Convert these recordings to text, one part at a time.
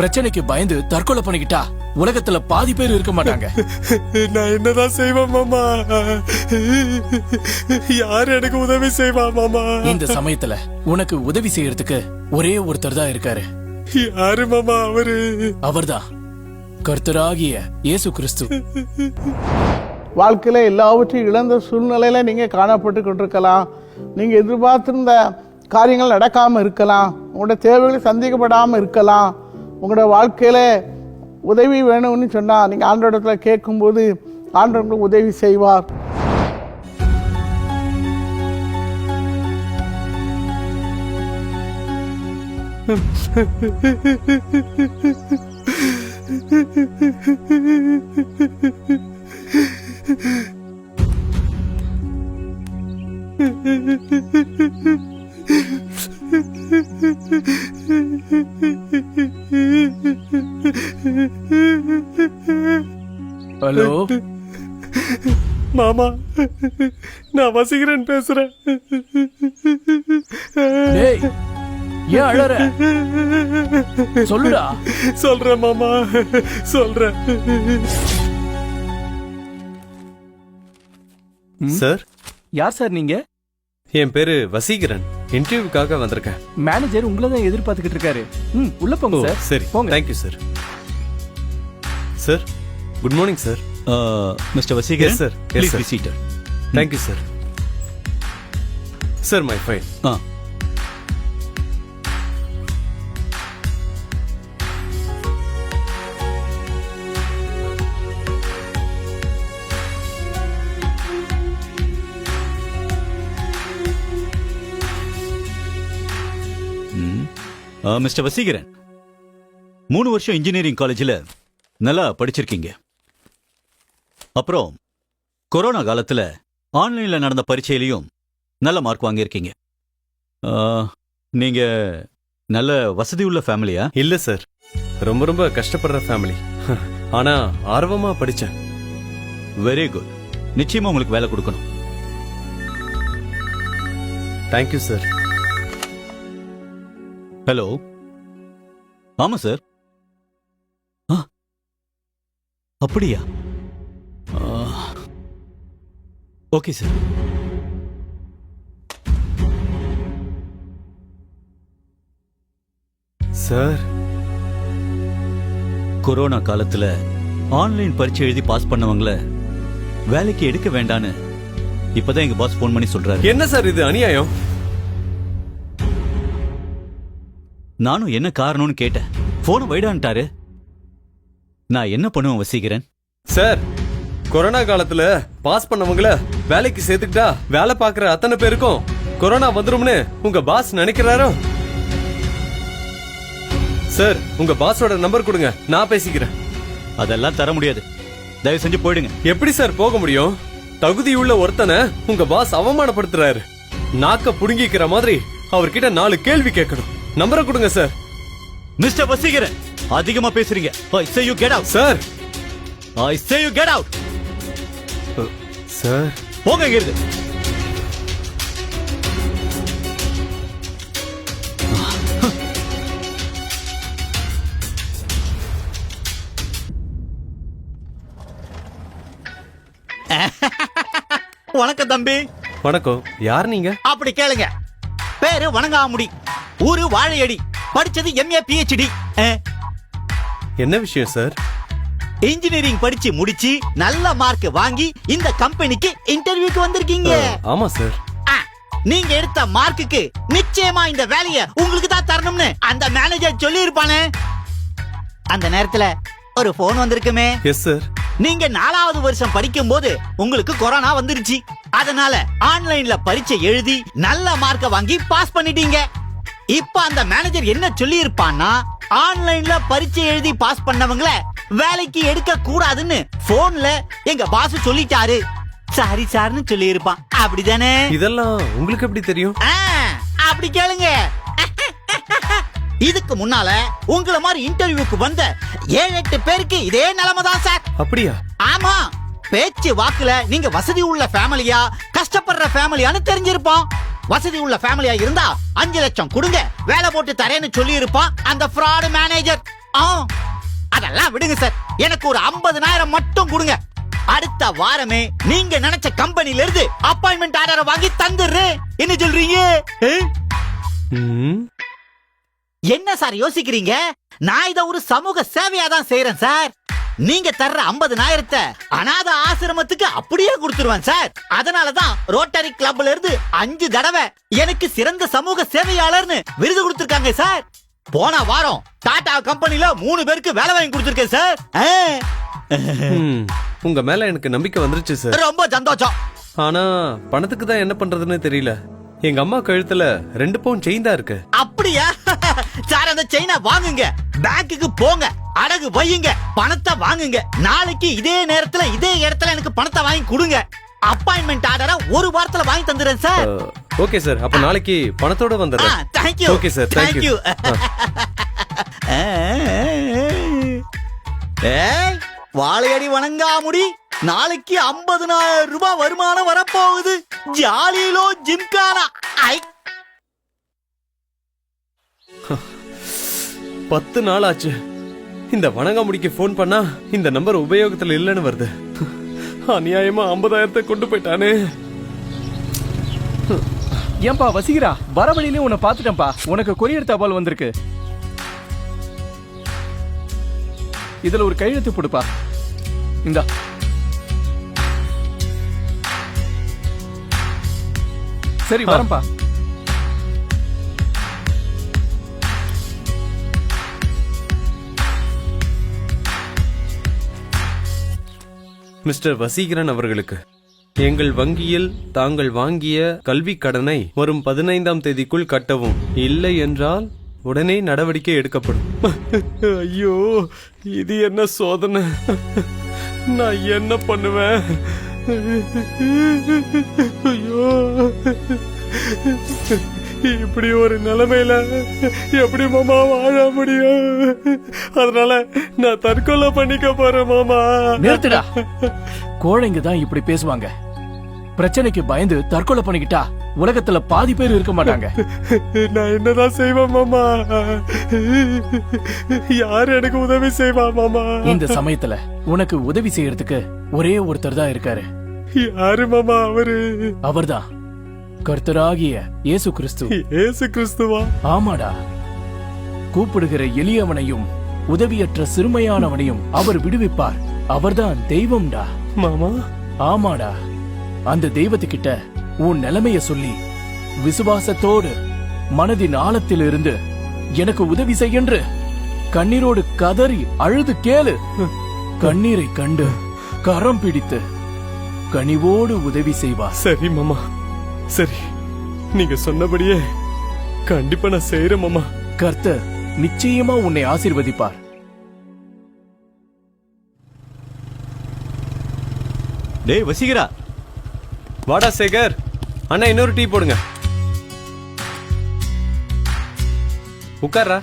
பிரச்சனைக்கு பயந்து தற்கொலை பண்ணிக்கிட்டா உலகத்துல பாதி பேர் இருக்க மாட்டாங்க. நான் என்னதான் செய்வேன் மாமா? யார் எனக்கு உதவி செய்வா மாமா? இந்த சமயத்துல உனக்கு உதவி செய்யறதுக்கு ஒரே ஒருத்தர் தான் இருக்காரு. யாரு மாமா அவரு? அவர்தான். கர்த்தராகிய இயேசு கிறிஸ்து. வாழ்க்கையில் எல்லாவற்றையும் இழந்த சூழ்நிலையில் நீங்கள் காணப்பட்டு கொண்டிருக்கலாம். நீங்கள் எதிர்பார்த்திருந்த காரியங்கள் நடக்காமல் இருக்கலாம். உங்களோட தேவைகள் சந்திக்கப்படாமல் இருக்கலாம். உங்களோட வாழ்க்கையில் உதவி வேணும்னு சொன்னால் நீங்கள் ஆண்டோடத்துல கேட்கும்போது ஆண்டவர் உங்களுக்கு உதவி செய்வார். நான் வசீகரன் பேசுறேன். டேய் ஏன் அழற? சொல்லுடா. சொல்றேன் மாமா சொல்றேன். சார்? யார் சார் நீங்க? என் பேரு வசீகரன். இன்டர்வியூக்காக வந்திருக்கேன். மேனேஜர் உங்களை தான் எதிர்பார்த்துக்கிட்டு இருக்காரு. ம் உள்ள போங்க சார். சரி. போங்க. Thank you sir sir good morning sir. Yes, please sir. be seated. Thank you sir sir my file hmm. Ah, mister Vaseegaran மூணு வருஷம் இன்ஜினியரிங் காலேஜில் நல்லா படிச்சிருக்கீங்க. அப்புறம் கொரோனா காலத்தில் ஆன்லைனில் நடந்த பரீட்சையிலையும் நல்ல மார்க் வாங்கியிருக்கீங்க. ஆ, நீங்க நல்ல வசதி உள்ள ஃபேமிலியா? இல்ல சார். ரொம்ப ரொம்ப கஷ்டப்படுற ஃபேமிலி. ஆனா ஆர்வமா படிச்சேன். Very good. நிச்சயமா உங்களுக்கு வேலை கொடுக்கணும். Thank you sir. ஹலோ. ஆமா சார். அப்படியா? Okay sir. சார்? கொரோனா காலத்துல ஆன்லைன் பரீட்சை எழுதி பாஸ் பண்ணவங்கள வேலைக்கு எடுக்க வேண்டான்னு இப்பதான் எங்க பாஸ் ஃபோன் பண்ணி சொல்றாரு. என்ன சார் இது அநியாயம்? நானும் என்ன காரணம்னு கேட்டேன். போனை வைடான்ட்டாரு நான் என்ன பண்ணுவேன் வசீகரன்? சார் கொரோனா காலத்துல பாஸ் பண்ணவங்கள வேலைக்கு சேர்த்துக்கிட்டா வேலை பார்க்குற அத்தனை பேருக்கும் கொரோனா வந்துரும்னு உங்க பாஸ் நினைக்கிறாரோ? சார் உங்க பாஸோட நம்பர் கொடுங்க. நான் பேசிக்கிறேன். அதெல்லாம் தர முடியாது. தயவு செஞ்சு போயிடுங்க. எப்படி சார் போக முடியும்? தகுதியுள்ள ஒருத்தனை உங்க பாஸ் அவமானப்படுத்துறாரு. நாக்க புடுங்கிக்கிற மாதிரி அவர்கிட்ட நாலு கேள்வி கேட்கணும். நம்பரை கொடுங்க சார். மிஸ்டர் வசீகரன் அதிகமா பேசுறீங்க. I say you get out sir. I say you get out sir. போங்க இங்க இருந்து வணக்கம் தம்பி. வணக்கம். யார் நீங்க? அப்படி கேளுங்க. பேரு வணங்காமுடி. ஊரு வாழையடி. படிச்சது எம்ஏ பிஹெச்டி என்ன விஷயம் சார்? இன்ஜினியரிங் படிச்சு முடிச்சு நல்ல மார்க் வாங்கி இந்த கம்பெனிக்கு இன்டர்வியூக்கு வந்திருக்கீங்க. ஆமா சார். நீங்க எடுத்த மார்க்குக்கு நிச்சயமா இந்த வேலைய உங்களுக்கு தான் தரணும்னு அந்த மேனேஜர் சொல்லி இருப்பானே அந்த நேரத்துல ஒரு போன் வந்திருக்குமே. எஸ் சார் நீங்க நாலாவது வருஷம் படிக்கும் போது உங்களுக்கு கொரோனா வந்துருச்சு. அதனால ஆன்லைன்ல பரீட்சை எழுதி நல்ல மார்க்க வாங்கி பாஸ் பண்ணிட்டீங்க. இப்ப அந்த மேனேஜர் என்ன சொல்லி இருப்பான்னா ஆன்லைன்ல பரீட்சை எழுதி பாஸ் பண்ணவங்கள வேலைக்கு எடுக்க கூடாதுன்னு போன்ல எங்க பாஸ் சொல்லிட்டாரு. சாரி சார்னு சொல்லி இருப்பான் அப்படிதானே? இதெல்லாம் உங்களுக்கு எப்படி தெரியும்? அப்படி கேளுங்க. இதுக்கு முன்னால உங்கள மாதிரி இன்டர்வியூக்கு வந்த ஏழு எட்டு பேருக்கு இதே நிலைமை தான் சார் அப்படியா? ஆமா. பேச்சு வாக்குல நீங்க வசதி உள்ள ஃபேமிலியா கஷ்டப்படுற ஃபேமிலியான்னு தெரிஞ்சிருப்போம். வசதி உள்ள ஃபேமிலியா இருந்தா அஞ்சு லட்சம் கொடுங்க வேலை போட்டு தரேன்னு சொல்லி இருப்பான் அந்த ஃப்ராடு மேனேஜர் ஆ. அதெல்லாம் விடுங்க சார் எனக்கு ஒரு 50000 மட்டும் கொடுங்க. அடுத்த வாரமே நீங்க நினைச்ச கம்பெனில இருந்து அப்பாயின்மெண்ட் ஆர்டரை வாங்கி தந்துடுறேன். என்ன சொல்றீங்க? என்ன சார் யோசிக்கிறீங்க? நான் இத ஒரு சமூக சேவையா தான் செய்யறேன் சார். நீங்க தர்ற 50000 அனாத ஆசிரமத்துக்கு அப்படியே கொடுத்துருவேன் சார். அதனாலதான் ரோட்டரி கிளப்ல இருந்து அஞ்சு தடவை எனக்கு சிறந்த சமூக சேவையாளர்னு விருது கொடுத்திருக்காங்க சார். போன வாரம் டாடா கம்பெனில மூணு பேருக்கு வேலை வாங்கி கொடுத்திருக்கேன் சார். உங்க மேல எனக்கு நம்பிக்கை வந்துருச்சு சார். ரொம்ப சந்தோஷம். ஆனா பணத்துக்கு தான் என்ன பண்றதுன்னு தெரியல. எங்க அம்மா கழுத்துல ரெண்டு பவுன் செயின் தான் இருக்கு அப்படியா? சார் அந்த செயினை வாங்குங்க. பேங்க்குக்கு போங்க. அடகு வையுங்க. பணத்தை வாங்குங்க. நாளைக்கு இதே நேரத்துல இதே இடத்துல எனக்கு பணத்தை வாங்கி கொடுங்க. அப்பாயின்மெண்ட் ஆர்டரை ஒரு வாரத்துல வாங்கி தந்துடுறேன் சார். ஓகே சார் அப்ப நாளைக்கு பணத்தோட வந்துடுறேன். Thank you Okay, sir. Thank you. ஏய் வாழையடி வணங்காமுடி. நாளைக்கு 50000 ரூபாய் வருமானம் வரப்போகுது. ஜாலியிலோ ஜிம்கானா ஐ பத்து நாள் ஆச்சு இந்த வணங்காமுடிக்கு ஃபோன் பண்ணா இந்த நம்பர் உபயோகத்தில் இல்லைன்னு வருது. அநியாயமா ஐம்பதாயிரத்தை கொண்டு போயிட்டானே. ஏன்பா வசீகரா வர வழியிலே உன்னை பார்த்துட்டேன்ப்பா உனக்கு கொரியர் தபால் வந்திருக்கு. இதுல ஒரு கையெழுத்து போடுப்பா. இந்தா. சரி வரேன்ப்பா மிஸ்டர் வசீகரன் அவர்களுக்கு. எங்கள் வங்கியில் தாங்கள் வாங்கிய கல்வி கடனை வரும் பதினைந்தாம் தேதிக்குள் கட்டவும். இல்லை என்றால் உடனே நடவடிக்கை எடுக்கப்படும். ஐயோ இது என்ன சோதனை? நான் என்ன பண்ணுவேன்? ஐயோ. இப்படி ஒரு நிலைமையில எப்படி மாமா வாழ முடியும்? அதனால நான் தற்கொலை பண்ணிக்க போறேன் மாமா. நிறுத்துடா. கோழைங்க தான் இப்படி பேசுவாங்க. பிரச்சனைக்கு பயந்து தற்கொலை பண்ணிக்கிட்டா உலகத்துல பாதி பேர் இருக்க மாட்டாங்க. நான் என்னதான் செய்வேன் மாமா? யார் எனக்கு உதவி செய்வா மாமா? இந்த சமயத்துல உனக்கு உதவி செய்யறதுக்கு ஒரே ஒருத்தர் தான் இருக்காரு. யாரு மாமா அவரு? அவர்தான். கர்த்தராகிய இயேசு கிறிஸ்து ஏசு கிறிஸ்துவா ஆமாடா. கூப்பிடுகிற எளியவனையும் உதவியற்ற சிறுமையானவனையும் அவர் விடுவிப்பார். அவர்தான் தெய்வம்டா. மாமா? ஆமாடா. அந்த தெய்வத்துக்கிட்ட உன் நிலைமைய சொல்லி விசுவாசத்தோடு மனதின் ஆழத்திலிருந்து எனக்கு உதவி செய்யென்று கண்ணீரோடு கதறி அழுது கேளு. கண்ணீரை கண்டு கரம் பிடித்து கனிவோடு உதவி செய்வார். சரி மாமா. சரி நீங்க சொன்னபடியே கண்டிப்பா நான் செய்யறேன் மாமா. கர்த்தர் நிச்சயமா உன்னை ஆசீர்வதிப்பார். டேய் வசீகரா. வாடா சேகர். அண்ணா இன்னொரு டீ போடுங்க. உட்கார்றா.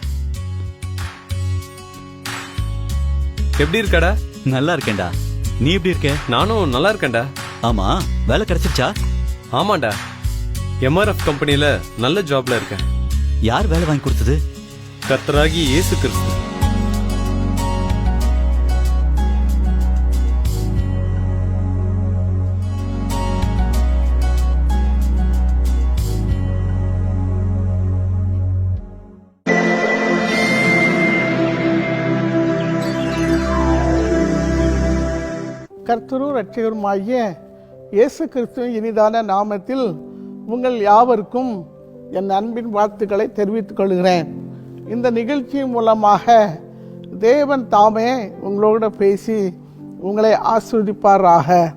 எப்படி இருக்கடா? நல்லா இருக்கேன்டா. நீ எப்படி இருக்க? நானும் நல்லா இருக்கேன்டா. ஆமா வேலை கிடைச்சிருச்சா? ஆமாண்டா. எம்ஆர்எஃப் கம்பெனில நல்ல ஜாப்ல இருக்கேன். யார் வேலை வாங்கி கொடுத்தது? கர்த்தராகி இயேசு கிறிஸ்து. கர்த்தரும் ரட்சகருமாகிய இயேசு கிறிஸ்துவின் இனிதான நாமத்தில் உங்கள் யாவருக்கும் என் அன்பின் வாழ்த்துக்களை தெரிவித்துக் கொள்கிறேன். இந்த நிகழ்ச்சி மூலமாக தேவன் தாமே உங்களோட பேசி உங்களை ஆஸ்வதிப்பாராக.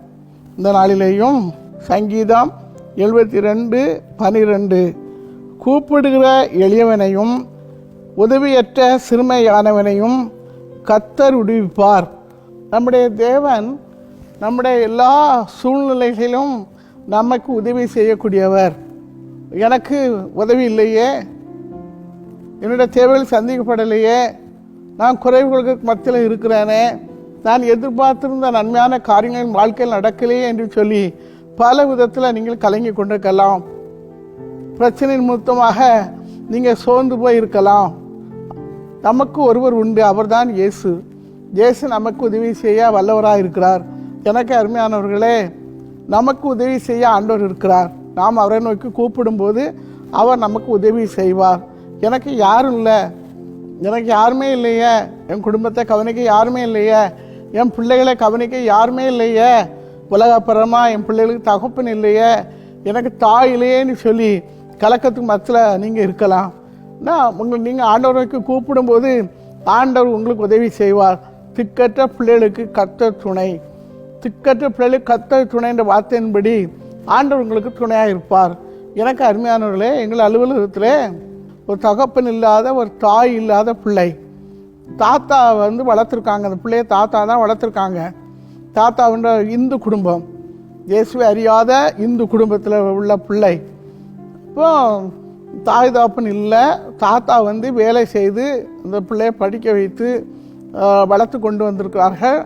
இந்த நாளிலேயும் சங்கீதம் எழுபத்தி ரெண்டு பனிரெண்டு. கூப்பிடுகிற எளியவனையும் உதவியற்ற சிறுமையானவனையும் கத்தர் விடுவிப்பார். நம்முடைய தேவன் நம்முடைய எல்லா சூழ்நிலைகளிலும் நமக்கு உதவி செய்யக்கூடியவர். எனக்கு உதவி இல்லையே. என்னுடைய தேவைகள் சந்திக்கப்படலையே. நான் குறைவுகளுக்கு மத்தியில் இருக்கிறேனே. நான் எதிர்பார்த்திருந்த நன்மையான காரியங்கள் வாழ்க்கையில் நடக்கலையே என்று சொல்லி பல விதத்தில் நீங்கள் கலங்கி கொண்டிருக்கலாம். பிரச்சனையின் மொத்தமாக நீங்கள் சோர்ந்து போய் இருக்கலாம் நமக்கு ஒருவர் உண்டு அவர்தான் இயேசு. இயேசு நமக்கு உதவி செய்ய வல்லவராக இருக்கிறார் எனக்கு அருமையானவர்களே நமக்கு உதவி செய்ய ஆண்டவர் இருக்கிறார். நாம் அவரை நோக்கி கூப்பிடும்போது அவர் நமக்கு உதவி செய்வார். எனக்கு யாரும் இல்லை. எனக்கு யாருமே இல்லையே. என் குடும்பத்தை கவனிக்க யாருமே இல்லையே. என் பிள்ளைகளை கவனிக்க யாருமே இல்லையே. உலகப்புறமா என் பிள்ளைகளுக்கு தகப்பன் இல்லையே. எனக்கு தாய் இல்லையேன்னு சொல்லி கலக்கத்துக்கு மத்தியில் நீங்கள் இருக்கலாம். நான் உங்கள் நீங்கள் ஆண்டவருக்கு கூப்பிடும்போது ஆண்டவர் உங்களுக்கு உதவி செய்வார். திக்கற்ற பிள்ளைகளுக்கு கத்த துணை. திக்கற்ற பிள்ளைகளுக்கு கத்த துணை என்ற வார்த்தையின்படி ஆண்டவர் உங்களுக்கு துணையாக இருப்பார். எனக்கு அருமையானவர்களே எங்கள் அலுவலகத்தில் ஒரு தகப்பன் இல்லாத ஒரு தாய் இல்லாத பிள்ளை. தாத்தா வந்து வளர்த்துருக்காங்க. அந்த பிள்ளைய தாத்தா தான் வளர்த்துருக்காங்க. தாத்தாவுன்ற இந்து குடும்பம். இயேசுவை அறியாத இந்து குடும்பத்தில் உள்ள பிள்ளை. இப்போ தாய் தாப்பன் இல்லை. தாத்தா வந்து வேலை செய்து அந்த பிள்ளையை படிக்க வைத்து வளர்த்து கொண்டு வந்திருக்கிறார்கள்.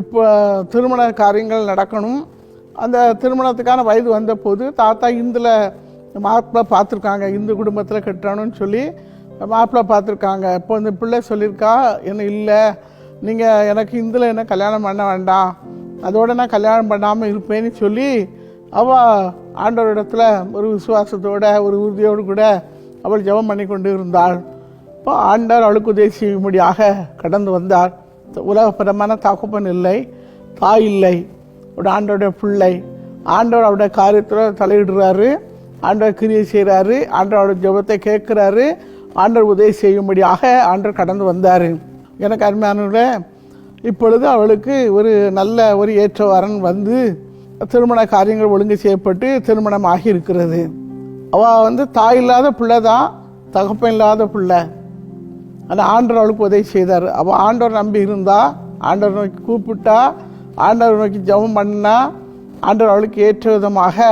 இப்போ திருமண காரியங்கள் நடக்கணும். அந்த திருமணத்துக்கான வயது வந்தபோது தாத்தா இந்தில் மாப்பிள்ளை பார்த்துருக்காங்க இந்து குடும்பத்தில் கட்டணும்னு சொல்லி மாப்பிள்ளை பார்த்துருக்காங்க. இப்போ இந்த பிள்ளை சொல்லியிருக்கா என்ன இல்லை நீங்கள் எனக்கு இந்துல என்ன கல்யாணம் பண்ண வேண்டாம். அதோடு நான் கல்யாணம் பண்ணாமல் இருப்பேன்னு சொல்லி அவ ஆண்டவரிடத்துல ஒரு விசுவாசத்தோட ஒரு உறுதியோடு கூட அவள் ஜெபம் பண்ணி கொண்டு இருந்தாள். இப்போ ஆண்டவர் அழுக்கு தேசிய முடியாக கடந்து வந்தார். உலகப்பிரமான தகப்பன் இல்லை. தாய் இல்லை. ஒரு ஆண்டோடைய பிள்ளை. ஆண்டவர் அவருடைய காரியத்தில் தலையிடுறாரு. ஆண்டவர் கிரியை செய்கிறாரு ஆண்டவரோட ஜபத்தை கேட்குறாரு. ஆண்டவர் உதவி செய்யும்படியாக ஆண்டவர் கடந்து வந்தார். எனக்கு அருமையானவர்களே இப்பொழுது அவளுக்கு ஒரு நல்ல ஒரு ஏற்ற வரன் வந்து திருமண காரியங்கள் ஒழுங்கு செய்யப்பட்டு திருமணம் ஆகி இருக்கிறது. அவள் வந்து தாய் இல்லாத பிள்ளை தான் தகப்பன் இல்லாத பிள்ளை. அந்த ஆண்டவர் அவளுக்கு உதவி செய்தார். அவள் ஆண்டவர் நம்பி இருந்தா ஆண்டவர் நோக்கி கூப்பிட்டா ஆண்டவர் நோக்கி ஜெபம் பண்ணா ஆண்டவர் அவளுக்கு ஏற்ற விதமாக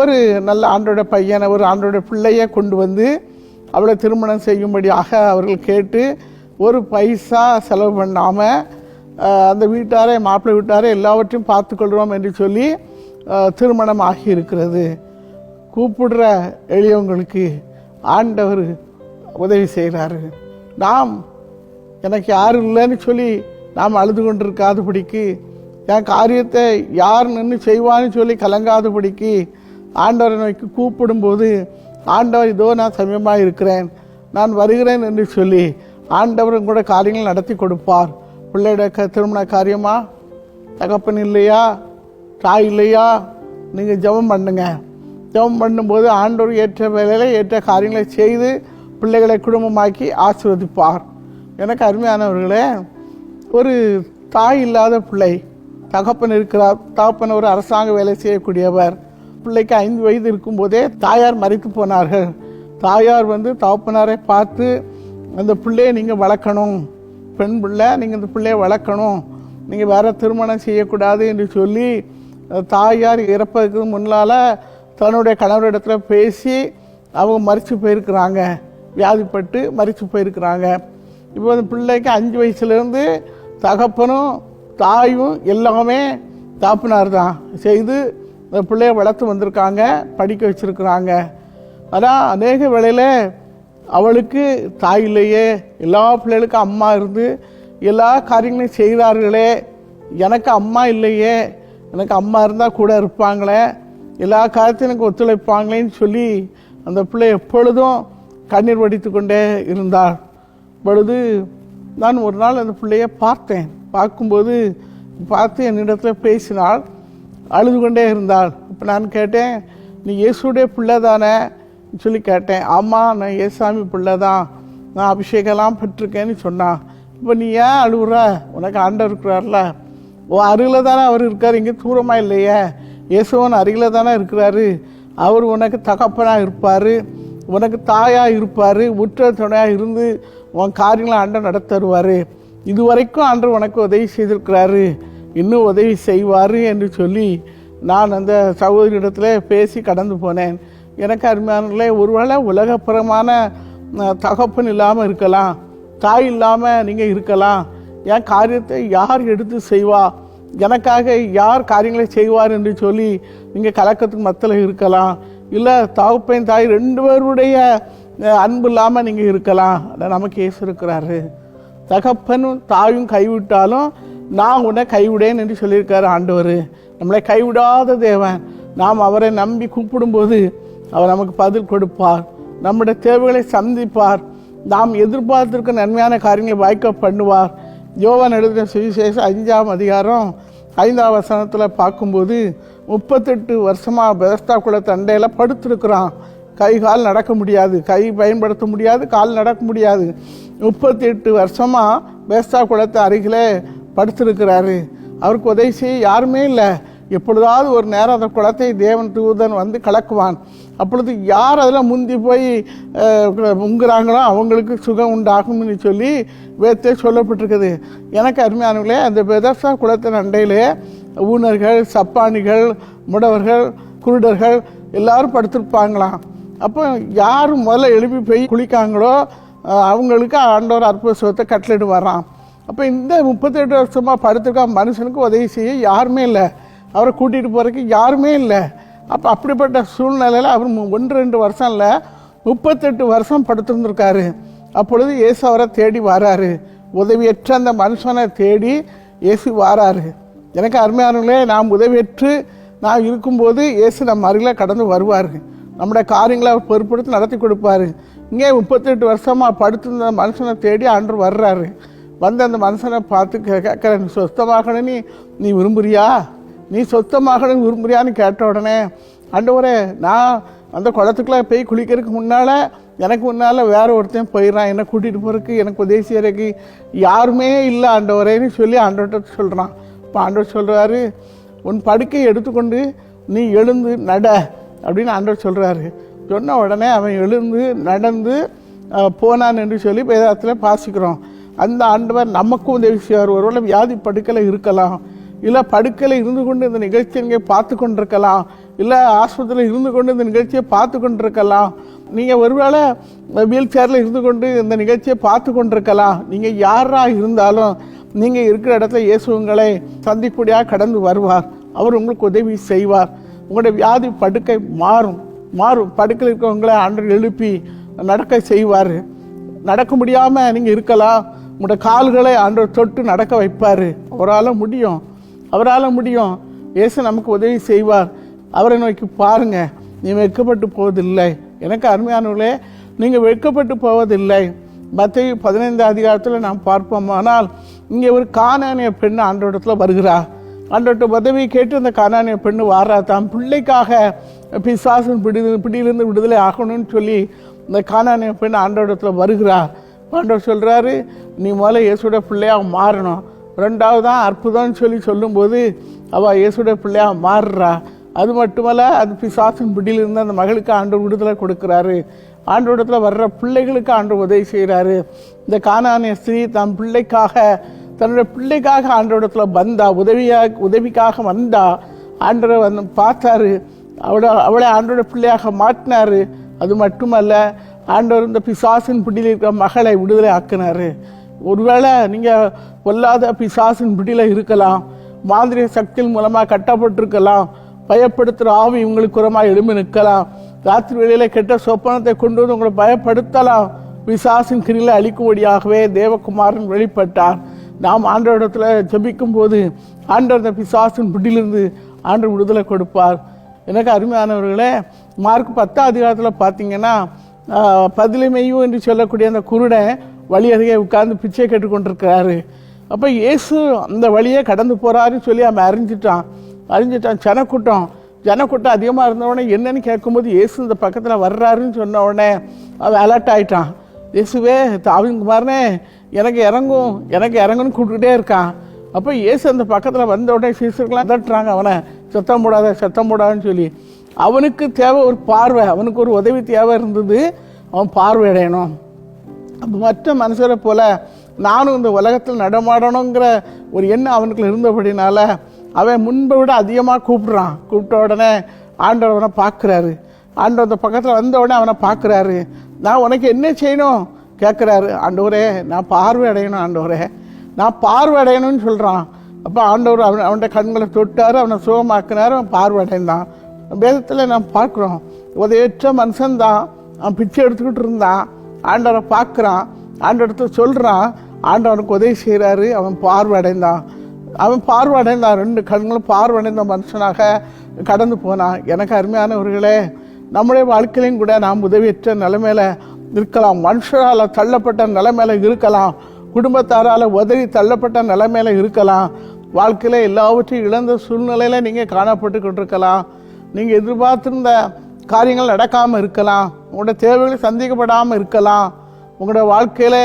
ஒரு நல்ல ஆண்டோட பையனை ஒரு ஆண்டோட பிள்ளையை கொண்டு வந்து அவளை திருமணம் செய்யும்படியாக அவர்கள் கேட்டு ஒரு பைசா செலவு பண்ணாமல் அந்த வீட்டாரே மாப்பிள்ளை வீட்டாரே எல்லாவற்றையும் பார்த்துக்கொள்கிறோம் என்று சொல்லி திருமணம் ஆகி இருக்கிறது. கூப்பிடுற எளியவங்களுக்கு ஆண்டவர் உதவி செய்கிறாரு. நாம் எனக்கு யாரும் இல்லைன்னு சொல்லி நாம் அழுது கொண்டிருக்காதபடிக்கு என் காரியத்தை யார் நின்று செய்வான்னு சொல்லி கலங்காதபடிக்கு ஆண்டவரை நோக்கி கூப்பிடும்போது ஆண்டவர் இதோ நான் சமயமாக இருக்கிறேன் நான் வருகிறேன் என்று சொல்லி ஆண்டவரும் கூட காரியங்கள் நடத்தி கொடுப்பார். பிள்ளையோட க திருமண காரியமா? தகப்பன் இல்லையா? தாய் இல்லையா? நீங்கள் ஜெபம் பண்ணுங்க. ஜெபம் பண்ணும்போது ஆண்டவர் ஏற்ற வேலையில் ஏற்ற காரியங்களை செய்து பிள்ளைகளை குடும்பமாக்கி ஆசிர்வதிப்பார். எனக்கு அருமையானவர்களே ஒரு தாய் இல்லாத பிள்ளை தகப்பன் இருக்கிறார் தகப்பன் ஒரு அரசாங்க வேலை செய்யக்கூடியவர் பிள்ளைக்கு ஐந்து வயது இருக்கும்போதே தாயார் மறைத்து போனார்கள். தாயார் வந்து தகப்பனாரை பார்த்து அந்த பிள்ளையை நீங்கள் வளர்க்கணும் பெண் பிள்ளை நீங்கள் இந்த பிள்ளையை வளர்க்கணும் நீங்கள் வேற திருமணம் செய்யக்கூடாது என்று சொல்லி தாயார் இறப்பதற்கு முன்னால் தன்னுடைய கணவரிடத்தில் பேசி அவங்க மறித்து போயிருக்கிறாங்க. வியாதிப்பட்டு மறித்து போயிருக்கிறாங்க. இப்போ அந்த பிள்ளைக்கு அஞ்சு வயசுலேருந்து தகப்பனும் தாயும் எல்லாமே தாப்பினார் தான் செய்து அந்த பிள்ளைய வளர்த்து வந்திருக்காங்க படிக்க வச்சுருக்குறாங்க. ஆனால் அநேக வேளையில் அவளுக்கு தாய் இல்லையே. எல்லா பிள்ளைகளுக்கும் அம்மா இருந்து எல்லா காரியங்களையும் செய்கிறார்களே எனக்கு அம்மா இல்லையே. எனக்கு அம்மா இருந்தால் கூட இருப்பாங்களே. எல்லா காரியத்தையும் எனக்கு ஒத்துழைப்பாங்களேன்னு சொல்லி அந்த பிள்ளை எப்பொழுதும் கண்ணீர் வடித்து கொண்டே இருந்தாள் பொழுது நான் ஒரு நாள் அந்த பிள்ளைய பார்த்தேன். பார்க்கும்போது பார்த்து என்னிடத்தில் பேசினாள். அழுது கொண்டே இருந்தாள். இப்போ நான் கேட்டேன் நீ இயேசுடைய பிள்ளை தானே? சொல்லி கேட்டேன். ஆமாம் நான் ஏசாமி பிள்ளை தான். நான் அபிஷேகம்லாம் பெற்றிருக்கேன்னு சொன்னான். இப்போ நீ ஏன் அழுகுற உனக்கு ஆண்டவர் இருக்கிறார்ல. ஓ அருகில் தானே அவர் இருக்கார். இங்கே தூரமாக இல்லையே. இயேசுவன் அருகில் தானே இருக்கிறாரு. அவர் உனக்கு தகப்பனாக இருப்பார். உனக்கு தாயாக இருப்பார் உற்ற துணையாக இருந்து உன் காரியங்களை அண்டை நடத்தருவார் இதுவரைக்கும் அன்று உனக்கு உதவி செய்திருக்கிறாரு. இன்னும் உதவி செய்வார் என்று சொல்லி நான் அந்த சகோதரியிடத்தில் பேசி கடந்து போனேன். எனக்கு அருமையானே ஒருவேளை உலகப்புறமான தகப்பன் இல்லாமல் இருக்கலாம் தாய் இல்லாமல் நீங்கள் இருக்கலாம் என் காரியத்தை யார் எடுத்து செய்வா எனக்காக யார் காரியங்களை செய்வார் என்று சொல்லி நீங்கள் கலக்கத்துக்கு மத்தில் இருக்கலாம். இல்லை தகப்பன் தாய் ரெண்டு பேருடைய அன்பு இல்லாமல் நீங்கள் இருக்கலாம். ஆனா நமக்கு இயேசு இருக்கிறாரு. தகப்பனும் தாயும் கைவிட்டாலும் நான் உன்னை கைவிடேன் என்று சொல்லியிருக்காரு ஆண்டவர். நம்மளை கைவிடாத தேவன். நாம் அவரை நம்பி கூப்பிடும்போது அவர் நமக்கு பதில் கொடுப்பார். நம்முடைய தேவைகளை சந்திப்பார். நாம் எதிர்பார்த்திருக்க நன்மையான காரியங்களை வாய்க்க பண்ணுவார். யோவான் எழுதின சுவிசேஷம் அஞ்சாம் அதிகாரம் ஐந்தாவது வசனத்தில் பார்க்கும்போது முப்பத்தெட்டு வருஷமாக பெதஸ்தா குள தண்டையில் படுத்திருக்கிறான். கை கால் நடக்க முடியாது. கை பயன்படுத்த முடியாது கால் நடக்க முடியாது. முப்பத்தி எட்டு வருஷமாக பெஸ்தா குளத்து அருகில் படுத்திருக்கிறாரு. அவருக்கு உதவி செய்ய யாருமே இல்லை. எப்பொழுதாவது ஒரு நேரம் அந்த குளத்தை தேவன் தூதன் வந்து கலக்குவான். அப்பொழுது யார் அதில் முந்தி போய் முங்குறாங்களோ அவங்களுக்கு சுகம் உண்டாகும்னு சொல்லி வேத்தே சொல்லப்பட்டிருக்குது. எனக்கு அருமையானவர்களே அந்த பெதர்சா குளத்தின் அண்டையிலே ஊனர்கள் சப்பானிகள் முடவர்கள் குருடர்கள் எல்லாரும் படுத்திருப்பாங்களாம். அப்போ யார் முதல்ல எழுப்பி போய் குளிக்காங்களோ அவங்களுக்கு ஆண்டவர் அற்புத சுகத்தை கட்டளிட்டு வர்றான் அப்போ இந்த முப்பத்தெட்டு வருஷமாக படுத்திருக்க மனுஷனுக்கு உதவி செய்ய யாருமே இல்லை. அவரை கூட்டிகிட்டு போகிறதுக்கு யாருமே இல்லை. அப்போ அப்படிப்பட்ட சூழ்நிலையில் அவர் மு- ஒன்று ரெண்டு வருஷம் இல்லை முப்பத்தெட்டு வருஷம் படுத்திருந்துருக்காரு. அப்பொழுது இயேசு அவரை தேடி வராரு. உதவியற்ற அந்த மனுஷனை தேடி இயேசு வாராரு. எனக்கு அருமையானவர்களே நாம் உதவியற்று நான் இருக்கும்போது இயேசு நம்ம அருகில் கடந்து வருவார். நம்முடைய காரியங்களை அவர் பொறுப்படுத்தி நடத்தி கொடுப்பாரு. இங்கே முப்பத்தெட்டு வருஷமாக படுத்திருந்த மனுஷனை தேடி அன்று வர்றாரு. வந்து அந்த மனுஷனை பார்த்து கே- கேட்குற நீ நீ விரும்புறியா? நீ சொத்தமாகணும் உருமுறையான்னு கேட்ட உடனே ஆண்டவரே நான் அந்த குளத்துக்குள்ள போய் குளிக்கிறதுக்கு முன்னால் எனக்கு முன்னால் வேற ஒருத்தன் போயிடுறான். என்னை கூட்டிகிட்டு போகிறதுக்கு எனக்கு உதவி செய்யறதுக்கு யாருமே இல்லை ஆண்டவரேன்னு சொல்லி ஆண்டவர்கிட்ட சொல்கிறான் இப்போ ஆண்டவர் சொல்கிறாரு உன் படுக்கையை எடுத்துக்கொண்டு நீ எழுந்து நட அப்படின்னு ஆண்டவர் சொல்கிறாரு சொன்ன உடனே அவன் எழுந்து நடந்து போனான் என்று சொல்லி வேதத்தில் பாசிக்கிறோம் அந்த ஆண்டவர் நமக்கும் உதவி செய்வார். ஒருவேளை வியாதி படுக்கையில் இருக்கலாம். இல்லை படுக்கையில் இருந்து கொண்டு இந்த நிகழ்ச்சியை நீங்கள் பார்த்து கொண்டிருக்கலாம். இல்லை ஆஸ்பத்திரியில் இருந்து கொண்டு இந்த நிகழ்ச்சியை பார்த்து கொண்டிருக்கலாம். நீங்கள் ஒருவேளை வீல் சேரில் இருந்து கொண்டு இந்த நிகழ்ச்சியை பார்த்து கொண்டிருக்கலாம். நீங்கள் யாராக இருந்தாலும் நீங்கள் இருக்கிற இடத்துல இயேசு உங்களை சந்திக்கூடியாக கடந்து வருவார். அவர் உங்களுக்கு உதவி செய்வார். உங்களுடைய வியாதி படுக்கை மாறும். மாறும். படுக்கையில் இருக்கிறவங்களை அன்று எழுப்பி நடக்க செய்வார். நடக்க முடியாமல் நீங்கள் இருக்கலாம். உங்களோட கால்களை அன்று தொட்டு நடக்க வைப்பார். அவரால் முடியும். அவரால் முடியும். இயேசு நமக்கு உதவி செய்வார். அவரை நோக்கி பாருங்க நீ வெட்கப்பட்டு போவதில்லை. எனக்கு அருமையானவர்களே நீங்கள் வெட்கப்பட்டு போவதில்லை. மத்திய பதினைந்து அதிகாரத்தில் நாம் பார்ப்போம். ஆனால் இங்கே ஒரு காணானிய பெண் ஆண்டோடத்தில் வருகிறார் ஆண்டோட்ட உதவி கேட்டு அந்த காணானிய பெண்ணு வாரா. தான் பிள்ளைக்காக பிசாசன் பிடி பிடியிலிருந்து விடுதலை ஆகணும்னு சொல்லி இந்த காணானிய பெண் ஆண்டோடத்தில் வருகிறார் ஆண்டவர் சொல்கிறாரு நீ முதல்ல இயேசுட பிள்ளையாக மாறணும். ரெண்டாவது தான் அற்புதம்னு சொல்லி சொல்லும்போது அவள் இயேசுடைய பிள்ளையாக மாறுறா. அது மட்டுமல்ல அது பிசாசின் பிடியிலிருந்து அந்த மகளுக்கு ஆண்டு விடுதலை கொடுக்குறாரு. ஆண்டோடத்தில் வர்ற பிள்ளைகளுக்கு ஆண்டு உதவி செய்கிறாரு இந்த காணானிய ஸ்திரீ தன் பிள்ளைக்காக தன்னுடைய பிள்ளைக்காக ஆண்டோடத்தில் வந்தா உதவியாக உதவிக்காக வந்தா ஆண்டரை வந்து பார்த்தாரு. அவளை அவளை ஆண்டோட பிள்ளையாக மாட்டினாரு அது மட்டுமல்ல ஆண்டவர் இந்த பிசாசின் பிடியில் இருக்கிற மகளை விடுதலை ஆக்கினாரு. ஒருவேளை நீங்கள் பொல்லாத பிசாசின் பிடியில் இருக்கலாம் மாந்திரிய சக்தியின் மூலமாக கட்டப்பட்டிருக்கலாம் பயப்படுத்துகிற ஆவி உங்களுக்கு உரமாக எழும்பி நிற்கலாம் ராத்திரி வெளியில் கெட்ட சொப்பனத்தை கொண்டு வந்து உங்களை பயப்படுத்தலாம். பிசாசின் கிரியில் அழிக்கும்படியாகவே தேவகுமாரன் வெளிப்பட்டார். நாம் ஆண்டவரிடத்தில் ஜபிக்கும் போது ஆண்டவர் பிசாசின் பிடியிலிருந்து ஆண்டு விடுதலை கொடுப்பார். எனக்கு அருமையானவர்களே மார்க் பத்தாம் அதிகாரத்தில் பார்த்தீங்கன்னா ஆஹ், பதிலிமையும் என்று சொல்லக்கூடிய அந்த குருடன் வழி அருகே உட்கார்ந்து பிச்சை கேட்டுக்கொண்டிருக்கிறாரு. அப்போ இயேசு அந்த வழியே கடந்து போகிறாருன்னு சொல்லி அவன் அறிஞ்சிட்டான். அறிஞ்சிட்டான். ஜனக்கூட்டம். ஜனக்கூட்டம் அதிகமாக இருந்த உடனே என்னன்னு கேட்கும்போது இயேசு இந்த பக்கத்தில் வர்றாருன்னு சொன்ன உடனே அவன் அலர்ட் ஆயிட்டான். இயேசுவே தாவின் குமாரனே எனக்கு இறங்கும். எனக்கு இறங்குன்னு கூப்பிட்டுக்கிட்டே இருக்கான். அப்போ இயேசு அந்த பக்கத்தில் வந்த உடனே சீசர்கள்லாம் தட்டுறாங்க அவனை சத்தம் போடாத சத்தம் போடாதுன்னு சொல்லி. அவனுக்கு தேவை ஒரு பார்வை. அவனுக்கு ஒரு உதவி தேவை இருந்தது. அவன் பார்வை அடையணும். மற்ற மனுஷரை போல நானும் இந்த உலகத்தில் நடமாடணுங்கிற ஒரு எண்ணம் அவனுக்குள்ள இருந்தபடினால அவன் முன்பை விட அதிகமாக கூப்பிடுறான். கூப்பிட்ட உடனே ஆண்டவர் அவனை பார்க்குறாரு. ஆண்டவர் அந்த பக்கத்தில் வந்த உடனே அவனை பார்க்குறாரு. நான் உனக்கு என்ன செய்யணும்? கேட்குறாரு. ஆண்டவரே நான் பார்வை அடையணும் ஆண்டவரே. நான் பார்வை அடையணும்னு சொல்கிறான் அப்போ ஆண்டவர் அவன் அவன்கிட்ட கண்களை தொட்டார் அவனை சுகமாக்கினார் அவன் பார்வை அடைந்தான். வேதத்தில் நாம் பார்க்குறோம் உதவியற்ற மனுஷன்தான். அவன் பிச்சை எடுத்துக்கிட்டு இருந்தான். ஆண்டவரை பார்க்குறான் ஆண்டவரத்தை சொல்கிறான் ஆண்டவனுக்கு உதவி செய்கிறாரு அவன் பார்வை அடைந்தான் அவன் பார்வை அடைந்தான் ரெண்டு கண்களும் பார்வையடைந்த மனுஷனாக கடந்து போனான். எனக்கு அருமையானவர்களே நம்முடைய வாழ்க்கையிலையும் கூட நாம் உதவியற்ற நிலைமையில இருக்கலாம். மனுஷரால் தள்ளப்பட்ட நிலைமையில இருக்கலாம். குடும்பத்தாரால் உதவி தள்ளப்பட்ட நிலைமையில இருக்கலாம். வாழ்க்கையில் எல்லாவற்றையும் இழந்த சூழ்நிலையில நீங்கள் காணப்பட்டு கொண்டிருக்கலாம். நீங்கள் எதிர்பார்த்திருந்த காரியங்கள் நடக்காமல் இருக்கலாம். உங்களோட தேவைகள் சந்திக்கப்படாமல் இருக்கலாம். உங்களோட வாழ்க்கையில்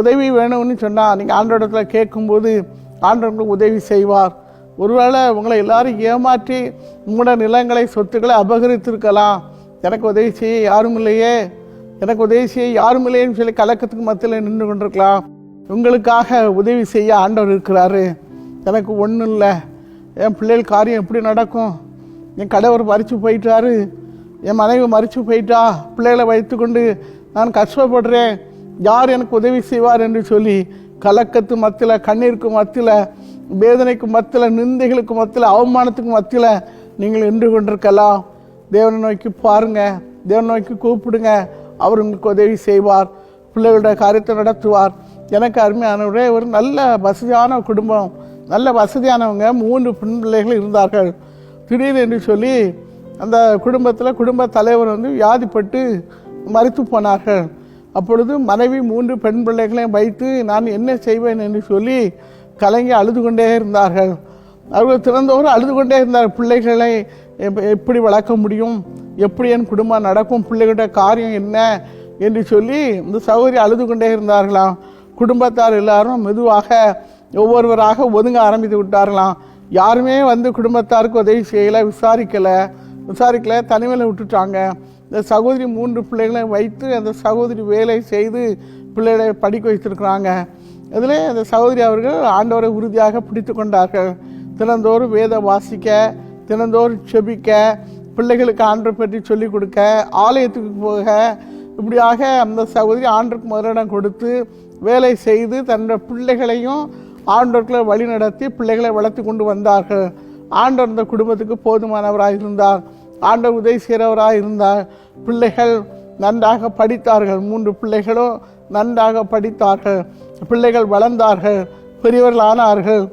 உதவி வேணும்னு சொன்னால் நீங்கள் ஆண்டோடத்தில் கேட்கும்போது ஆண்டவர் உதவி செய்வார். ஒருவேளை உங்களை எல்லாரும் ஏமாற்றி உங்களோட நிலங்களை சொத்துக்களை அபகரித்திருக்கலாம். எனக்கு உதவி செய்ய யாரும் இல்லையே. எனக்கு உதவி செய்ய யாரும் இல்லையேன்னு சொல்லி கலக்கத்துக்கு மத்தியில் நின்று கொண்டிருக்கலாம். உங்களுக்காக உதவி செய்ய ஆண்டவர் இருக்கிறாரு. எனக்கு ஒன்றும் இல்லை. என் பிள்ளைகள் காரியம் எப்படி நடக்கும்? என் கடவுள் பறித்து போயிட்டாரு. என் மனைவி மறித்து போயிட்டா. பிள்ளைகளை வைத்துக்கொண்டு நான் கஷ்டப்படுறேன். யார் எனக்கு உதவி செய்வார் என்று சொல்லி கலக்கத்து மத்தியில் கண்ணீருக்கு மத்தியில் வேதனைக்கு மத்தியில் நிந்தைகளுக்கு மத்தியில் அவமானத்துக்கு மத்தியில் நீங்கள் நின்று கொண்டிருக்கலாம். தேவனை நோக்கி பாருங்க. தேவனை நோக்கி கூப்பிடுங்க. அவர் உங்களுக்கு உதவி செய்வார். பிள்ளைகளுடைய காரியத்தை நடத்துவார். எனக்கு அருமையானவரே ஒரு நல்ல வசதியான குடும்பம். நல்ல வசதியானவங்க மூன்று பெண் பிள்ளைகள் இருந்தார்கள். திடீர் என்று சொல்லி அந்த குடும்பத்தில் குடும்ப தலைவர் வந்து வியாதிப்பட்டு மறித்து போனார்கள். அப்பொழுது மனைவி மூன்று பெண் பிள்ளைகளையும் வைத்து நான் என்ன செய்வேன்? என்று சொல்லி கலங்கி அழுது கொண்டே இருந்தார்கள். அவர்கள் திறந்தவர் அழுது கொண்டே இருந்தார். பிள்ளைகளை எப்படி வளர்க்க முடியும்? எப்படி என் குடும்பம் நடக்கும்? பிள்ளைகளோட காரியம் என்ன? என்று சொல்லி இந்த சகோதரி அழுது கொண்டே இருந்தார்களாம். குடும்பத்தார் எல்லாரும் மெதுவாக ஒவ்வொருவராக ஒதுங்க ஆரம்பித்து விட்டார்களாம். யாருமே வந்து குடும்பத்தாருக்கு உதவி செய்யலை விசாரிக்கலை. விசாரிக்கல தனிமையில் விட்டுட்டாங்க. இந்த சகோதரி மூன்று பிள்ளைகளை வைத்து அந்த சகோதரி வேலை செய்து பிள்ளைகளை படிக்க வைத்திருக்கிறாங்க. இதில் அந்த சகோதரி அவர்கள் ஆண்டவரை உறுதியாக பிடித்து கொண்டார்கள். தினந்தோறும் வேத வாசிக்க தினந்தோறும் செபிக்க பிள்ளைகளுக்கு ஆண்டரை பற்றி சொல்லிக் கொடுக்க ஆலயத்துக்கு போக இப்படியாக அந்த சகோதரி ஆண்டுக்கு முதலிடம் கொடுத்து வேலை செய்து தன்னுடைய பிள்ளைகளையும் ஆண்டோர்களை வழி நடத்தி பிள்ளைகளை வளர்த்து கொண்டு வந்தார்கள். ஆண்டவர் இந்த குடும்பத்துக்கு போதுமானவராக இருந்தார். ஆண்டவர் உதவி செய்கிறவராக இருந்தார். பிள்ளைகள் நன்றாக படித்தார்கள். மூன்று பிள்ளைகளும் நன்றாக படித்தார்கள். பிள்ளைகள் வளர்ந்தார்கள். பெரியவர்கள் ஆனார்கள்.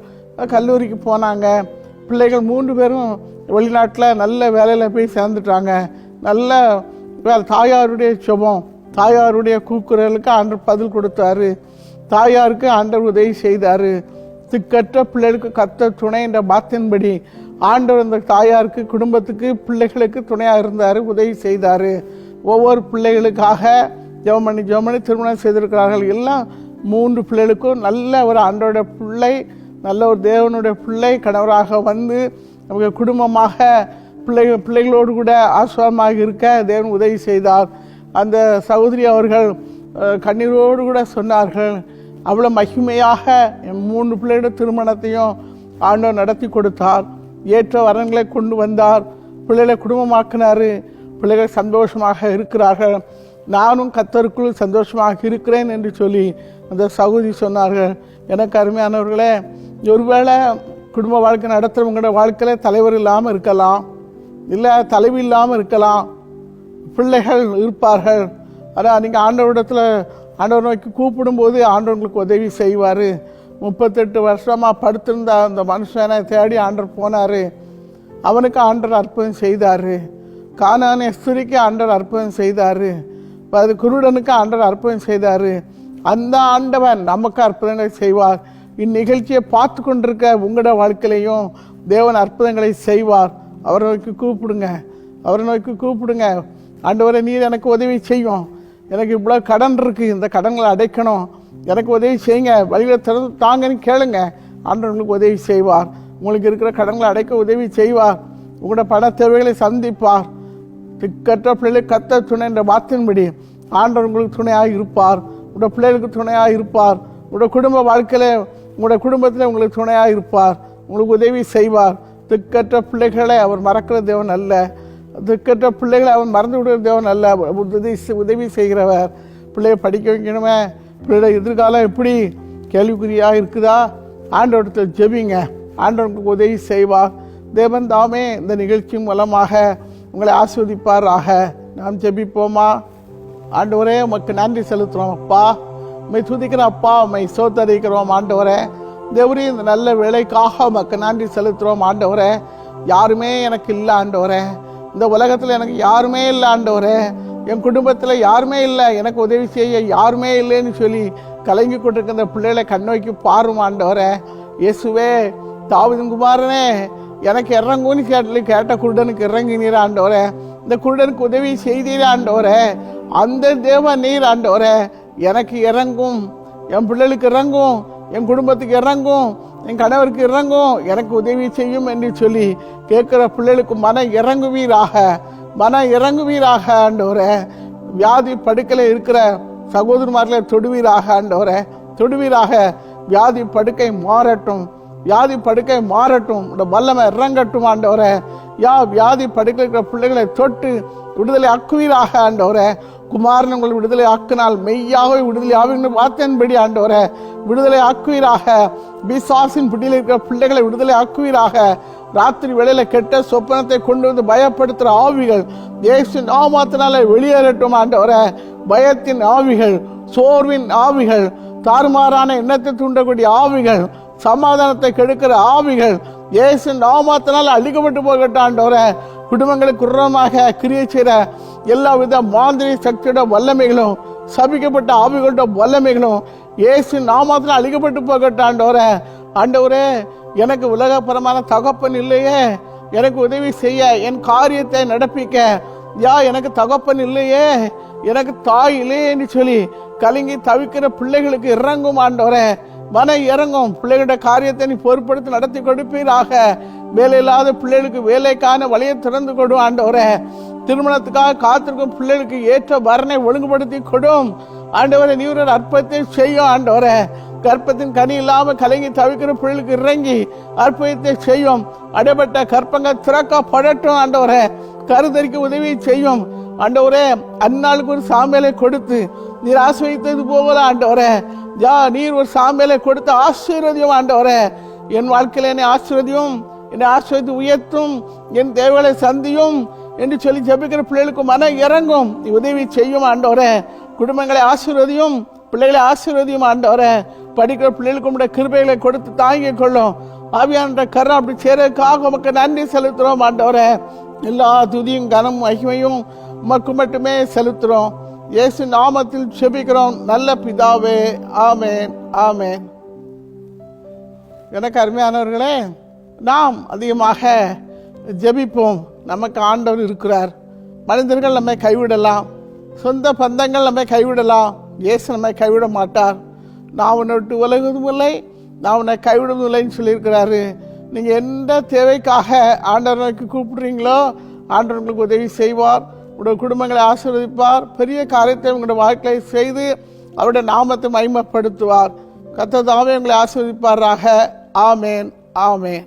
கல்லூரிக்கு போனாங்க. பிள்ளைகள் மூன்று பேரும் வெளிநாட்டில் நல்ல வேலையில் போய் சேர்ந்துட்டாங்க. நல்ல தாயாருடைய சுபம். தாயாருடைய கூக்குரலுக்கு அன்று பதில் கொடுத்தாரு. தாயாருக்கு ஆண்டவர் உதவி செய்தார். திக்கற்ற பிள்ளைகளுக்கு கத்த துணை என்ற வார்த்தையின்படி ஆண்டவர் இந்த தாயாருக்கு குடும்பத்துக்கு பிள்ளைகளுக்கு துணையாக இருந்தார் உதவி செய்தார். ஒவ்வொரு பிள்ளைகளுக்காக ஜெவமணி ஜெவமணி திருமணம் செய்திருக்கிறார்கள். எல்லாம் மூன்று பிள்ளைகளுக்கும் நல்ல ஒரு ஆண்டோட பிள்ளை நல்ல ஒரு தேவனுடைய பிள்ளை கணவராக வந்து அவங்க குடும்பமாக பிள்ளை பிள்ளைகளோடு கூட ஆசுவாதமாக இருக்க தேவன் உதவி செய்தார். அந்த சகோதரி அவர்கள் கண்ணீரோடு கூட சொன்னார்கள் அவ்வளோ மகிமையாக என் மூன்று பிள்ளைகளோட திருமணத்தையும் ஆண்டவர் நடத்தி கொடுத்தார். ஏற்ற வரன்களை கொண்டு வந்தார். பிள்ளைகளை குடும்பமாக்கினார். பிள்ளைகள் சந்தோஷமாக இருக்கிறார்கள். நானும் கத்தருக்குள் சந்தோஷமாக இருக்கிறேன் என்று சொல்லி அந்த சகோதரி சொன்னார்கள். எனக்கு அருமையானவர்களே ஒருவேளை குடும்ப வாழ்க்கை நடத்துகிறவங்களோட வாழ்க்கையில் தலைவர் இல்லாமல் இருக்கலாம். இல்லை தலைவி இல்லாமல் இருக்கலாம். பிள்ளைகள் இருப்பார்கள். ஆனால் நீங்கள் ஆண்டவரிடத்தில் ஆண்டவர் நோக்கி கூப்பிடும்போது ஆண்டவங்களுக்கு உதவி செய்வார். முப்பத்தெட்டு வருஷமாக படுத்திருந்த அந்த மனுஷனை தேடி ஆண்டர் போனார். அவனுக்கு ஆண்டர் அற்புதம் செய்தார். கானான் எஸ்திரிக்கு ஆண்டர் அற்புதம் செய்தார். அது குருடனுக்கு ஆண்டர் அற்புதம் செய்தார். அந்த ஆண்டவன் நமக்கு அற்புதங்களை செய்வார். இந்நிகழ்ச்சியை பார்த்து கொண்டிருக்க உங்களோட வாழ்க்கையிலையும் தேவன் அற்புதங்களை செய்வார். அவரை நோக்கி கூப்பிடுங்க. அவரை நோக்கி கூப்பிடுங்க. ஆண்டவரை நீர் எனக்கு உதவி செய்யும். எனக்கு இவ்வளோ கடன் இருக்கு இந்த கடன்களை அடைக்கணும். எனக்கு உதவி செய்யுங்க வழிகளை திறந்து தாங்கன்னு கேளுங்க. ஆண்டவர் உங்களுக்கு உதவி செய்வார். உங்களுக்கு இருக்கிற கடன்களை அடைக்க உதவி செய்வார். உங்களோட பண தேவைகளை சந்திப்பார். திக்கற்ற பிள்ளைகளுக்கு கத்த துணை என்ற வார்த்தையின்படி ஆண்டவர் உங்களுக்கு துணையாக இருப்பார். உங்களோட பிள்ளைகளுக்கு துணையாக இருப்பார். உங்களோட குடும்ப வாழ்க்கையில உங்களோட குடும்பத்தில் உங்களுக்கு துணையாக இருப்பார். உங்களுக்கு உதவி செய்வார். திக்கற்ற பிள்ளைகளை அவர் மறக்கிற தேவன் அல்ல. திக்கற்ற பிள்ளைகளை அவன் மறந்து விடுகிற தேவன் அல்ல. உதவி உதவி செய்கிறவர். பிள்ளையை படிக்க வைக்கணுமே. பிள்ளையோட எதிர்காலம் எப்படி கேள்விக்குறியாக இருக்குதா? ஆண்டவரத்தில் ஜெபிங்க. ஆண்டவனுக்கு உதவி செய்வார். தேவன் தாமே இந்த நிகழ்ச்சி மூலமாக உங்களை ஆஸ்வதிப்பாராக நாம் ஜெபிப்போமா? ஆண்டவரே உமக்கு நன்றி செலுத்துகிறோம் அப்பா. உண்மை துதிக்கிறோம் அப்பா உண்மை சோத்தரிக்கிறோம் ஆண்டவரே. தேவரே இந்த நல்ல வேலைக்காக உமக்கு நன்றி செலுத்துகிறோம் ஆண்டவரே. யாருமே எனக்கு இல்லை ஆண்டவரே. இந்த உலகத்தில் எனக்கு யாருமே இல்லை ஆண்டவரே. என் குடும்பத்தில் யாருமே இல்லை. எனக்கு உதவி செய்ய யாருமே இல்லைன்னு சொல்லி கலங்கி கொண்டிருக்கிற இந்த பிள்ளைகளை கண்ணோக்கி பாரும் ஆண்டவரே. இயேசுவே தாவிதன் குமாரனே எனக்கு இறங்குன்னு கேட்டு கேட்ட குருடனுக்கு இறங்கினீர் ஆண்டவரே. இந்த குருடனுக்கு உதவி செய்தீர் ஆண்டவரே. அந்த தேவ நீர் ஆண்டவரே எனக்கு இறங்கும். என் பிள்ளைகளுக்கு இறங்கும். என் குடும்பத்துக்கு இறங்கும். என் கணவருக்கு இறங்கும் எனக்கு உதவி செய்யும் என்று சொல்லி கேட்குற பிள்ளைகளுக்கு மன இறங்குவீராக மன இறங்குவீராக ஆண்டவரே. வியாதி படுக்கையில் இருக்கிற சகோதரமார்களை தொடுவீராக ஆண்டவரே. தொடுவீராக. வியாதி படுக்கை மாறட்டும். வியாதி படுக்கை மாறட்டும். இந்த வல்லமை இறங்கட்டும் ஆண்டவரே. யா வியாதி படுக்கை இருக்கிற பிள்ளைகளை தொட்டு விடுதலை ஆக்குவீராக ஆண்டவரே. குமாரன் உங்கள் விடுதலை ஆக்கினால் மெய்யாகவே விடுதலை ஆவீங்கன்னு வார்த்தையின்படி ஆண்டவரே விடுதலை ஆக்குவீராக. பிசாசின் பிடியில் இருக்கிற பிள்ளைகளை விடுதலை ஆக்குவீராக. ராத்திரி வேளையில கெட்ட சொப்பனத்தை கொண்டு வந்து பயப்படுத்துகிற ஆவிகள் தேசின் ஆமாத்தினால வெளியேறட்டும் ஆண்டவரை. பயத்தின் ஆவிகள் சோர்வின் ஆவிகள் தாறுமாறான எண்ணத்தை தூண்டக்கூடிய ஆவிகள் சமாதானத்தை கெடுக்கிற ஆவிகள் இயேசு நாமத்தினால் அழிக்கப்பட்டு போகட்டும் குடும்பங்களுக்கு குரமாக கிரியை செய்கிற எல்லா வித மாந்திரி சக்தியோட வல்லமைகளும் சபிக்கப்பட்ட ஆவிகளோட வல்லமைகளும் இயேசு நாமத்தில் அழிக்கப்பட்டு போகட்டும் ஆண்டவரே. ஆண்டவரே எனக்கு உலகப்பரமான தகப்பன் இல்லையே. எனக்கு உதவி செய்ய என் காரியத்தை நடப்பிக்க. யா எனக்கு தகப்பன் இல்லையே. எனக்கு தாய் இல்லையேன்னு சொல்லி கலங்கி தவிக்கிற பிள்ளைகளுக்கு இறங்கும் ஆண்டவரே. மன இறங்கும். பிள்ளைகளோட காரியத்தை நீ பொறுப்படுத்தி நடத்தி கொடுப்பீராக. வேலை இல்லாத பிள்ளைகளுக்கு வேலைக்கான வழியை திறந்து கொடு ஆண்டவரே. திருமணத்துக்காக காத்திருக்கும் பிள்ளைகளுக்கு ஏற்ற வரனை ஒழுங்குபடுத்தி கொடும். ஆண்டவரே நீ ஒரு அற்பத்தை செய்யும் ஆண்டவரே. கற்பத்தின் கனி இல்லாம கலங்கி தவிக்கிற பிள்ளைகளுக்கு இறங்கி அற்புதத்தை செய்யும். அடைபட்ட கற்பங்கள் திறக்கப்படட்டும் ஆண்டவரே. கருதறிக்க உதவி செய்யும். ஆண்டவரே அந்நாளுக்கு ஒரு சாமியலை கொடுத்து நீர் ஆசிரியத்தது போகல ஆண்டவரே. யா நீர் ஒரு சாமியலை கொடுத்து ஆசீர்வதியும் ஆண்டவரே. என் வாழ்க்கையில என்னை ஆசீர்வதியும். என்னை ஆசிரியத்து உயர்த்தும் என் தேவைகளை சந்தியும் என்று சொல்லி ஜெபிக்கிற பிள்ளைகளுக்கு மன இறங்கும். நீ உதவி செய்யும் ஆண்டவரே. குடும்பங்களை ஆசீர்வதியும் பிள்ளைகளை ஆசீர்வதியும் ஆண்டவரே. படிக்கிற பிள்ளைகளுக்கு உடைய கிருபைகளை கொடுத்து தாங்கிக் கொள்ளும். ஆவியான கரம் அப்படி சேரக்காக உமக்கு நன்றி செலுத்துறோம் ஆண்டவரே. எல்லா துதியும் கனம் மகிமையும் உமக்கு மட்டுமே செலுத்துறோம் இயேசு நாமத்தில் செபிக்கிறோம் நல்ல பிதாவே. ஆமேன். ஆமேன். எனக்கு அருமையானவர்களே நாம் அதிகமாக ஜெபிப்போம். நமக்கு ஆண்டவர் இருக்கிறார். மனிதர்கள் நம்மை கைவிடலாம். சொந்த பந்தங்கள் நம்மை கைவிடலாம். இயேசு நம்மை கைவிட மாட்டார். நான் உன்னை விட்டு உலகுவதும் இல்லை. நான் உன்னை கைவிடுவதும் இல்லைன்னு சொல்லியிருக்கிறாரு. நீங்கள் எந்த தேவைக்காக ஆண்டவனுக்கு கூப்பிடுறீங்களோ ஆண்டவர் உங்களுக்கு உதவி செய்வார். உங்களுடைய குடும்பங்களை ஆசீர்வதிப்பார். பெரிய காரியத்தை உங்களுடைய வாழ்க்கையை செய்து அவருடைய நாமத்தை மைமப்படுத்துவார் கத்ததாவே உங்களை ஆசீர்வதிப்பாராக. ஆமேன். ஆமேன்.